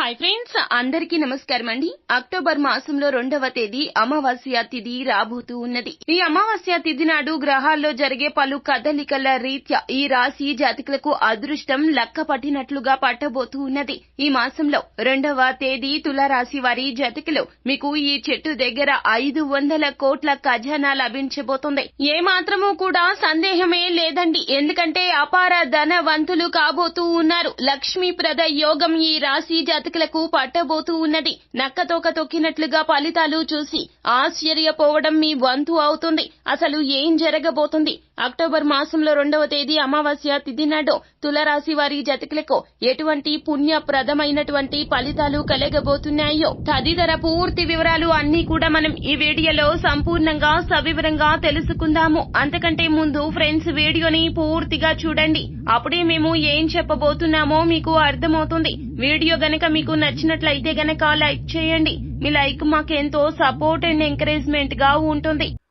Hi friends అందరికీ నమస్కారం అండి. అక్టోబర్ మాసంలో రెండవ తేదీ అమావాస్య తిథి రాబోతూ ఉన్నది. ఈ అమావాస్య తిథి నాడు గ్రహాల్లో జరిగే పలు కదలికల రీత్యా ఈ రాశి జాతికులకు అదృష్టం లక్క పట్టినట్లుగా పట్టబోతూ ఉన్నది. ఈ మాసంలో రెండవ తేదీ తులారాశి వారి జాతికులు మీకు ఈ చెట్టు దగ్గర ఐదు వందల కోట్ల ఖజానా లభించబోతుంది. ఏ మాత్రము కూడా సందేహమే లేదండి. ఎందుకంటే అపార ధనవంతులు కాబోతూ ఉన్నారు. లక్ష్మీప్రద యోగం ఈ రాశి జాతి జాతకులకు పట్టబోతూ ఉన్నది. నక్కతోక తొక్కినట్లుగా ఫలితాలు చూసి ఆశ్చర్యపోవడం మీ వంతు అవుతుంది. అసలు ఏం జరగబోతుంది? అక్టోబర్ మాసంలో రెండవ తేదీ అమావాస్య తిథి నాడు తులరాశి వారి జతకులకు ఎటువంటి పుణ్యప్రదమైనటువంటి ఫలితాలు కలగబోతున్నాయో తదితర పూర్తి వివరాలు అన్ని కూడా మనం ఈ వీడియోలో సంపూర్ణంగా సవివరంగా తెలుసుకుందాము. అంతకంటే ముందు ఫ్రెండ్స్ వీడియోని పూర్తిగా చూడండి. అప్పుడే మేము ఏం చెప్పబోతున్నామో మీకు అర్థమవుతుంది. వీడియో గనక మీకు నచ్చినట్లయితే గనక లైక్ చేయండి. మీ లైక్ మాకెంతో సపోర్ట్ అండ్ ఎంకరేజ్మెంట్గా ఉంటుంది.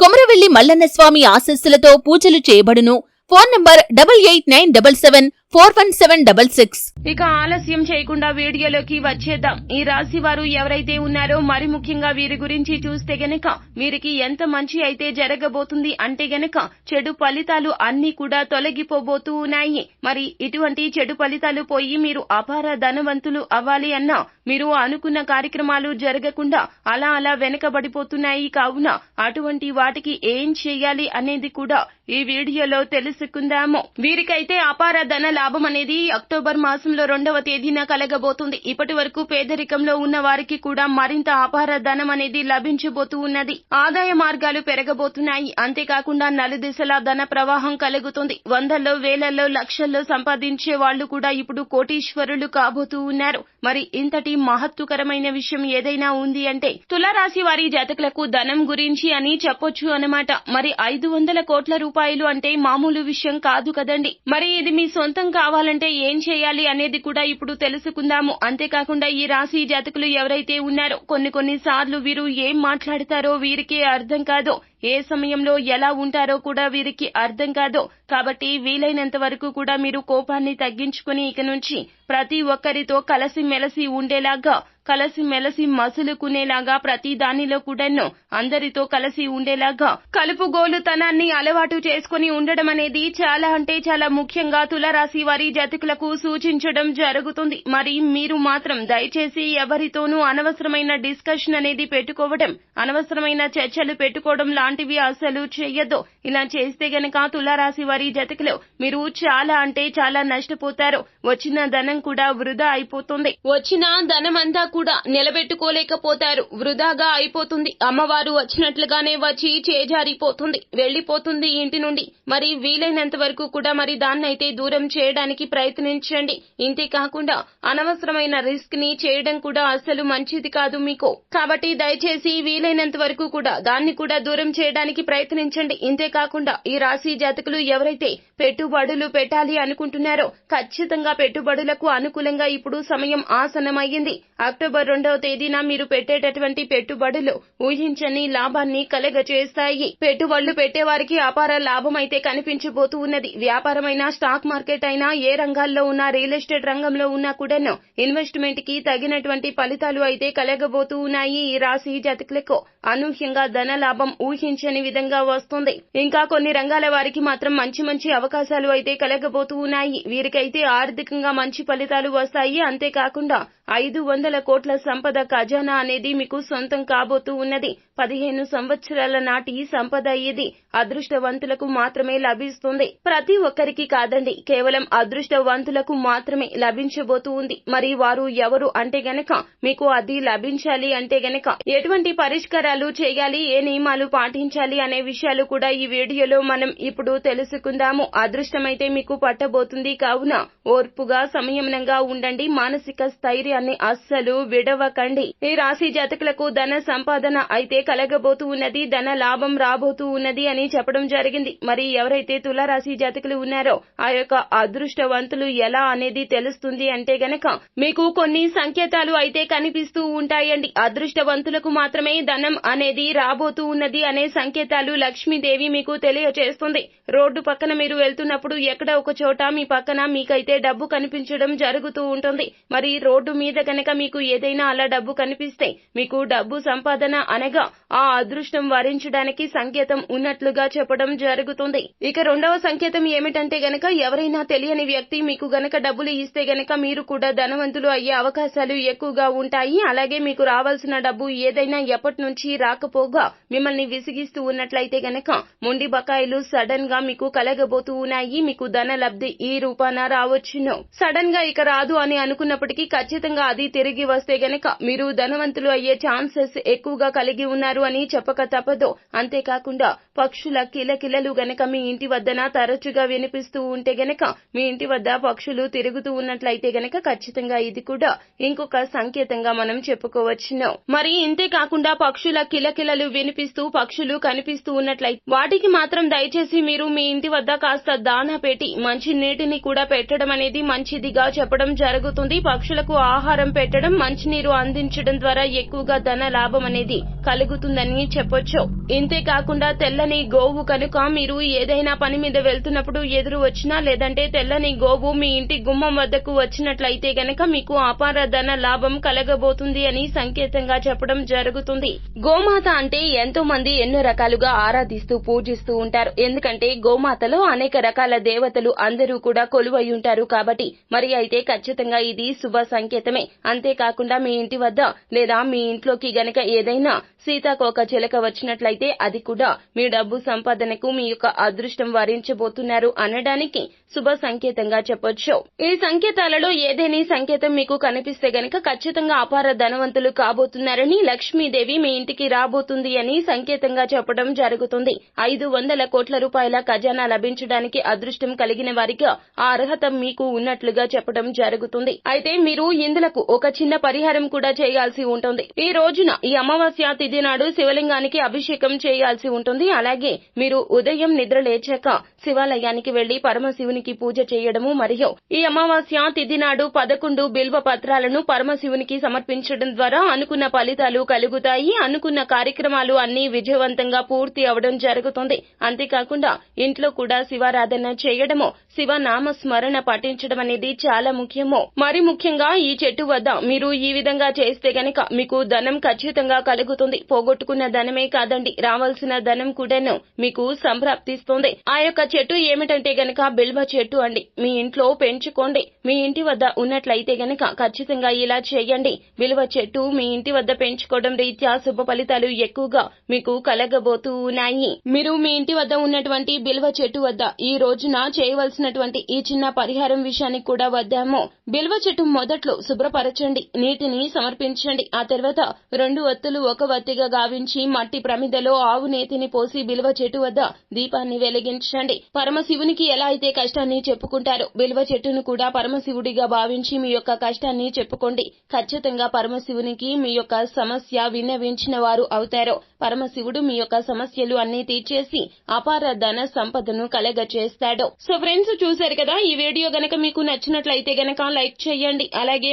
కొమరవెల్లి మల్లన్న స్వామి ఆశస్సులతో పూజలు చేయబడును. Phone number double eight nine double seven four one seven double six. ఇక ఆలస్యం చేయకుండా వీడియోలోకి వచ్చేద్దాం. ఈ రాశి వారు ఎవరైతే ఉన్నారో మరి ముఖ్యంగా వీరి గురించి చూస్తే గనక వీరికి ఎంత మంచి అయితే జరగబోతుంది అంటే గనక చెడు ఫలితాలు అన్ని కూడా తొలగిపోబోతూ ఉన్నాయి. మరి ఇటువంటి చెడు ఫలితాలు పోయి మీరు అపార ధనవంతులు అవ్వాలి అన్నా మీరు అనుకున్న కార్యక్రమాలు జరగకుండా అలా అలా వెనకబడిపోతున్నాయి కావున అటువంటి వాటికి ఏం చేయాలి అనేది కూడా ఈ వీడియోలో తెలుసుకుందాము. వీరికైతే అపార ధన లాభం అనేది అక్టోబర్ మాసంలో రెండవ తేదీన కలగబోతుంది. ఇప్పటి వరకు పేదరికంలో ఉన్న వారికి కూడా మరింత అపార ధనం అనేది లభించబోతూ ఉన్నది. ఆదాయ మార్గాలు పెరగబోతున్నాయి. అంతేకాకుండా నలుదిశలా ధన ప్రవాహం కలుగుతుంది. వందల్లో వేలల్లో లక్షల్లో సంపాదించే వాళ్ళు కూడా ఇప్పుడు కోటీశ్వరులు కాబోతూ ఉన్నారు. మరి ఇంతటి మహత్తుకరమైన విషయం ఏదైనా ఉంది అంటే తులారాశి వారి జాతకులకు ధనం గురించి అని చెప్పొచ్చు అనమాట మరి ఐదు వందల కోట్ల రూపాయలు అంటే మామూలు విషయం కాదు కదండి. మరి ఇది మీ సొంతం కావాలంటే ఏం చేయాలి అనేది కూడా ఇప్పుడు తెలుసుకుందాము. అంతేకాకుండా ఈ రాశి జాతకులు ఎవరైతే ఉన్నారో కొన్ని కొన్ని సార్లు వీరు ఏం మాట్లాడతారో వీరికే అర్థం కాదు ఏ సమయంలో ఎలా ఉంటారో కూడా వీరికి అర్థం కాదు కాబట్టి వీలైనంత వరకు కూడా మీరు కోపాన్ని తగ్గించుకుని ఇక నుంచి ప్రతి ఒక్కరితో కలిసి మెలసి ఉండేలాగా కలసి మెలసి మసులుకునేలాగా ప్రతి దానిలో కూడాను అందరితో కలిసి ఉండేలాగా కలుపుగోలుతనాన్ని అలవాటు చేసుకుని ఉండడం అనేది చాలా అంటే చాలా ముఖ్యంగా తులరాశి వారి జతకులకు సూచించడం జరుగుతుంది. మరి మీరు మాత్రం దయచేసి ఎవరితోనూ అనవసరమైన డిస్కషన్ అనేది పెట్టుకోవడం అనవసరమైన చర్చలు పెట్టుకోవడం లాంటివి అసలు చెయ్యొద్దు. ఇలా చేస్తే గనక తులారాశి వారి జతకులు మీరు చాలా అంటే చాలా నష్టపోతారు. వచ్చిన ధనం కూడా వృధా అయిపోతుంది. వచ్చిన ధనం అంతా కూడా నిలబెట్టుకోలేకపోతారు. వృధాగా అయిపోతుంది. అమ్మవారు వచ్చినట్లుగానే వచ్చి చేజారిపోతుంది. వెళ్ళిపోతుంది ఇంటి నుండి. మరి వీలైనంత వరకు కూడా మరి దాన్నైతే దూరం చేయడానికి ప్రయత్నించండి. ఇంతే కాకుండా అనవసరమైన రిస్క్ని చేయడం కూడా అసలు మంచిది కాదు మీకు. కాబట్టి దయచేసి వీలైనంత వరకు కూడా దాన్ని కూడా దూరం చేయడానికి ప్రయత్నించండి. ఇంతే కాకుండా ఈ రాశి జాతకులు ఎవరైతే పెట్టుబడులు పెట్టాలి అనుకుంటున్నారో ఖచ్చితంగా పెట్టుబడులకు అనుకూలంగా ఇప్పుడు సమయం ఆసనమయ్యింది అక్టోబర్ అక్టోబర్ రెండవ తేదీన మీరు పెట్టేటటువంటి పెట్టుబడులు ఊహించని లాభాన్ని కలగజేస్తాయి. పెట్టుబడులు పెట్టేవారికి అపార లాభం అయితే కనిపించబోతూ ఉన్నది. వ్యాపారమైన స్టాక్ మార్కెట్ అయినా ఏ రంగాల్లో ఉన్నా రియల్ ఎస్టేట్ రంగంలో ఉన్నా కూడాను ఇన్వెస్ట్మెంట్కి తగినటువంటి ఫలితాలు అయితే కలగబోతూ ఉన్నాయి. ఈ రాశి జాతకులకు అనూహ్యంగా ధన లాభం ఊహించని విధంగా వస్తుంది. ఇంకా కొన్ని రంగాల వారికి మాత్రం మంచి మంచి అవకాశాలు అయితే కలగబోతూ ఉన్నాయి. వీరికైతే ఆర్థికంగా మంచి ఫలితాలు వస్తాయి. అంతేకాకుండా ఐదు వందల కోట్ల సంపద ఖజానా అనేది మీకు సొంతం కాబోతూ ఉన్నది. పదిహేను సంవత్సరాల నాటి సంపద ఇది అదృష్టవంతులకు మాత్రమే లభిస్తుంది. ప్రతి ఒక్కరికి కాదండి కేవలం అదృష్టవంతులకు మాత్రమే లభించబోతూ ఉంది. మరి వారు ఎవరు అంటే గనక మీకు అది లభించాలి అంటే గనక ఎటువంటి పరిష్కారాలు చేయాలి ఏ నియమాలు పాటించాలి అనే విషయాలు కూడా ఈ వీడియోలో మనం ఇప్పుడు తెలుసుకుందాము. అదృష్టమైతే మీకు పట్టబోతుంది. కావున ఓర్పుగా సంయమనంగా ఉండండి. మానసిక స్థైర్య విషయాన్ని అస్సలు విడవకండి. ఈ రాశి జాతకులకు ధన సంపాదన అయితే కలగబోతూ ఉన్నది ధన లాభం రాబోతూ ఉన్నది అని చెప్పడం జరిగింది. మరి ఎవరైతే తులారాశి జాతకులు ఉన్నారో ఆ యొక్క అదృష్టవంతులు ఎలా అనేది తెలుస్తుంది అంటే గనక మీకు కొన్ని సంకేతాలు అయితే కనిపిస్తూ ఉంటాయండి. అదృష్టవంతులకు మాత్రమే ధనం అనేది రాబోతూ ఉన్నది అనే సంకేతాలు లక్ష్మీదేవి మీకు తెలియచేస్తుంది. రోడ్డు పక్కన మీరు వెళ్తున్నప్పుడు ఎక్కడ ఒక చోట మీ పక్కన మీకైతే డబ్బు కనిపించడం జరుగుతూ ఉంటుంది. మరి రోడ్డు మీద మీద గనక మీకు ఏదైనా అలా డబ్బు కనిపిస్తే మీకు డబ్బు సంపాదన అనగా ఆ అదృష్టం వరించడానికి సంకేతం ఉన్నట్లుగా చెప్పడం జరుగుతుంది. ఇక రెండవ సంకేతం ఏమిటంటే గనక ఎవరైనా తెలియని వ్యక్తి మీకు గనక డబ్బులు ఇస్తే గనక మీరు కూడా ధనవంతులు అయ్యే అవకాశాలు ఎక్కువగా ఉంటాయి. అలాగే మీకు రావాల్సిన డబ్బు ఏదైనా ఎప్పటి నుంచి రాకపోగా మిమ్మల్ని విసిగిస్తూ ఉన్నట్లయితే గనక మొండి బకాయిలు సడన్గా మీకు కలగబోతూ ఉన్నాయి. మీకు ధన లబ్ధి ఈ రూపాన రావచ్చును. సడన్గా ఇక రాదు అని అనుకున్నప్పటికీ ఖచ్చితంగా అది తిరిగి వస్తే గనక మీరు ధనవంతులు అయ్యే ఛాన్సెస్ ఎక్కువగా కలిగి ఉన్నారు అని చెప్పక తప్పదు. అంతేకాకుండా పక్షుల కిలకిలలు గనక మీ ఇంటి వద్దన తరచుగా వినిపిస్తూ ఉంటే గనక మీ ఇంటి వద్ద పక్షులు తిరుగుతూ ఉన్నట్లయితే గనక ఖచ్చితంగా ఇది కూడా ఇంకొక సంకేతంగా మనం చెప్పుకోవచ్చును. మరి ఇంతే కాకుండా పక్షుల కిలకిలలు వినిపిస్తూ పక్షులు కనిపిస్తూ ఉన్నట్లయితే వాటికి మాత్రం దయచేసి మీరు మీ ఇంటి వద్ద కాస్త దానా పెట్టి మంచి నీటిని కూడా పెట్టడం అనేది మంచిదిగా చెప్పడం జరుగుతుంది. పక్షులకు ఆహారం ఆహారం పెట్టడం మంచినీరు అందించడం ద్వారా ఎక్కువగా ధన లాభం అనేది కలుగుతుందని చెప్పొచ్చు. ఇంతే కాకుండా తెల్లని గోవు కనుక మీరు ఏదైనా పని మీద వెళ్తున్నప్పుడు ఎదురు వచ్చినా లేదంటే తెల్లని గోవు మీ ఇంటి గుమ్మం వద్దకు వచ్చినట్లయితే గనక మీకు అపార ధన లాభం కలగబోతుంది అని సంకేతంగా చెప్పడం జరుగుతుంది. గోమాత అంటే ఎంతో మంది ఎన్నో రకాలుగా ఆరాధిస్తూ పూజిస్తూ ఉంటారు. ఎందుకంటే గోమాతలో అనేక రకాల దేవతలు అందరూ కూడా కొలువై ఉంటారు కాబట్టి మరి అయితే ఖచ్చితంగా ఇది శుభ సంకేతం సంకేతమే అంతేకాకుండా మీ ఇంటి వద్ద లేదా మీ ఇంట్లోకి గనక ఏదైనా సీతాకోక చిలక వచ్చినట్లయితే అది కూడా మీ డబ్బు సంపాదనకు మీ యొక్క అదృష్టం వరించబోతున్నారు అనడానికి శుభ సంకేతంగా చెప్పొచ్చు. ఈ సంకేతాలలో ఏదేని సంకేతం మీకు కనిపిస్తే గనక ఖచ్చితంగా అపార ధనవంతులు కాబోతున్నారని లక్ష్మీదేవి మీ ఇంటికి రాబోతుంది అని సంకేతంగా చెప్పడం జరుగుతుంది. ఐదు వందల కోట్ల రూపాయల ఖజానా లభించడానికి అదృష్టం కలిగిన వారికి ఆ అర్హత మీకు ఉన్నట్లుగా చెప్పడం జరుగుతుంది. అయితే మీరు ఇందులో ఇందులకు ఒక చిన్న పరిహారం కూడా చేయాల్సి ఉంటుంది. ఈ రోజున ఈ అమావాస్య తిథి నాడు శివలింగానికి అభిషేకం చేయాల్సి ఉంటుంది. అలాగే మీరు ఉదయం నిద్ర లేచాక శివాలయానికి వెళ్ళి పరమశివునికి పూజ చేయడము మరియు ఈ అమావాస్య తిథి నాడు పదకొండు బిల్వ పత్రాలను పరమశివునికి సమర్పించడం ద్వారా అనుకున్న ఫలితాలు కలుగుతాయి. అనుకున్న కార్యక్రమాలు అన్ని విజయవంతంగా పూర్తి అవడం జరుగుతుంది. అంతేకాకుండా ఇంట్లో కూడా శివారాధన చేయడము శివనామ స్మరణ పఠించడం అనేది చాలా ముఖ్యము. మరి ముఖ్యంగా ఈ చెట్టు వద్ద మీరు ఈ విధంగా చేస్తే గనక మీకు ధనం ఖచ్చితంగా కలుగుతుంది. పోగొట్టుకున్న ధనమే కాదండి రావాల్సిన ధనం కూడాను మీకు సంప్రాప్తిస్తుంది. ఆ యొక్క చెట్టు ఏమిటంటే గనక బిల్వ చెట్టు అండి. మీ ఇంట్లో పెంచుకోండి. మీ ఇంటి వద్ద ఉన్నట్లయితే గనక ఖచ్చితంగా ఇలా చేయండి. బిల్వ చెట్టు మీ ఇంటి వద్ద పెంచుకోవడం రీత్యా శుభ ఫలితాలు ఎక్కువగా మీకు కలగబోతూ ఉన్నాయి. మీరు మీ ఇంటి వద్ద ఉన్నటువంటి బిల్వ చెట్టు వద్ద ఈ రోజున చేయవలసినటువంటి ఈ చిన్న పరిహారం విషయానికి కూడా వద్దాము. బిల్వ చెట్టు మొదట్లో శుభ్రపరచండి నీటిని సమర్పించండి. ఆ తర్వాత రెండు వత్తులు ఒక వత్తిగా గావించి మట్టి ప్రమిదలో ఆవు నేతిని పోసి బిల్వ చెట్టు వద్ద దీపాన్ని వెలిగించండి. పరమశివునికి ఎలా అయితే కష్టాన్ని చెప్పుకుంటారో బిల్వ చెట్టును కూడా పరమశివుడిగా భావించి మీ యొక్క కష్టాన్ని చెప్పుకోండి. ఖచ్చితంగా పరమశివునికి మీ యొక్క సమస్య విన్నవించిన వారు అవుతారో పరమశివుడు మీ యొక్క సమస్యలు అన్ని తీర్చేసి అపార ధన సంపదను కలగ చేస్తాడు సో ఫ్రెండ్స్ చూశారు కదా ఈ వీడియో గనక మీకు నచ్చినట్లయితే గనక లైక్ చేయండి. అలాగే